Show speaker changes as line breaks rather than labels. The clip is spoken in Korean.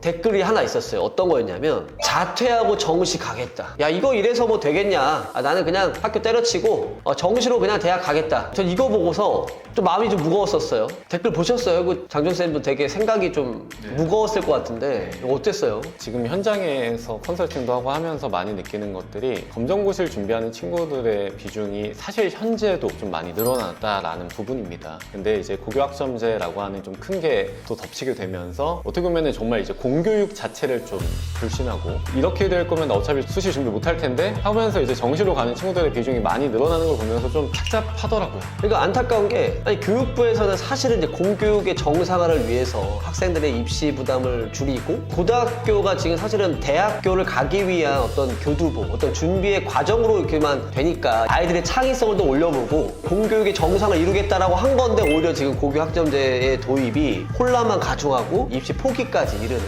댓글이 하나 있었어요. 어떤 거였냐면 자퇴하고 정시 가겠다. 야 이거 이래서 뭐 되겠냐? 아, 나는 그냥 학교 때려치고 어, 정시로 그냥 대학 가겠다. 전 이거 보고서 좀 마음이 좀 무거웠었어요. 댓글 보셨어요? 그 장준 쌤도 되게 생각이 좀 무거웠을 것 같은데 이거 어땠어요?
지금 현장에서 컨설팅도 하고 하면서 많이 느끼는 것들이 검정고시를 준비하는 친구들의 비중이 사실 현재도 좀 많이 늘어났다라는 부분입니다. 근데 이제 고교학점제라고 하는 좀 큰 게 또 덮치게 되면서 어떻게 보면 정말 이제 공 교육 자체를 좀 불신하고 이렇게 될 거면 어차피 수시 준비 못 할 텐데 하면서 이제 정시로 가는 친구들의 비중이 많이 늘어나는 걸 보면서 좀 착잡하더라고요.
그러니까 안타까운 게 아니 교육부에서는 사실은 이제 공교육의 정상화를 위해서 학생들의 입시 부담을 줄이고 고등학교가 지금 사실은 대학교를 가기 위한 어떤 교두보 어떤 준비의 과정으로 이렇게만 되니까 아이들의 창의성을 또 올려보고 공교육의 정상을 이루겠다라고 한 건데 오히려 지금 고교 학점제의 도입이 혼란만 가중하고 입시 포기까지 이르는